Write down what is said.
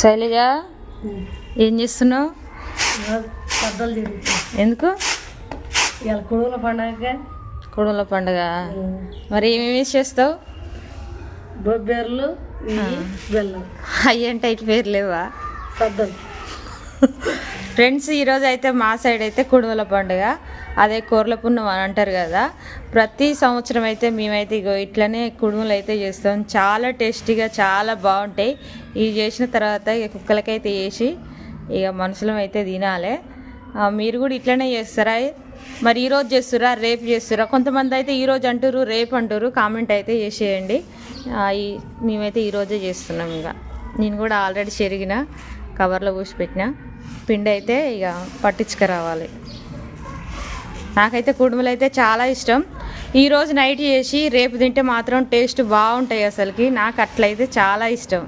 శైలజ ఏం చేస్తున్నావు? ఎందుకు? ఇలా కుడుగుల పండగ. కుడుల పండుగ. మరి ఏమేమి చేస్తావు? బొబ్బేర్లు బెల్లం. అయ్యంటే ఇటు పేరు లేవా సద్దలు ఫ్రెండ్స్ ఈరోజు అయితే మా సైడ్ అయితే కుడుమల పండుగ. అదే కూరల పున్నం అని అంటారు కదా. ప్రతి సంవత్సరం అయితే మేమైతే ఇగో ఇట్లనే కుడుములు అయితే చేస్తాం. చాలా టేస్టీగా చాలా బాగుంటాయి. ఇవి చేసిన తర్వాత ఇక కుక్కలకైతే వేసి ఇక మనుషులం అయితే తినాలి. మీరు కూడా ఇట్లనే చేస్తారా? మరి ఈరోజు చేస్తురా రేపు చేస్తురా కొంతమంది అయితే ఈరోజు అంటారు రేపు అంటారు కామెంట్ అయితే చేసేయండి. ఈ మేమైతే ఈరోజే చేస్తున్నాం ఇక. నేను కూడా ఆల్రెడీ చెరిగిన కవర్లో పూసి పెట్టిన. పిండి అయితే ఇక పట్టించుకురావాలి. నాకైతే కుడుములు అయితే చాలా ఇష్టం. ఈరోజు నైట్ చేసి రేపు తింటే మాత్రం టేస్ట్ బాగుంటాయి అసలుకి. నాకు అట్లయితే చాలా ఇష్టం.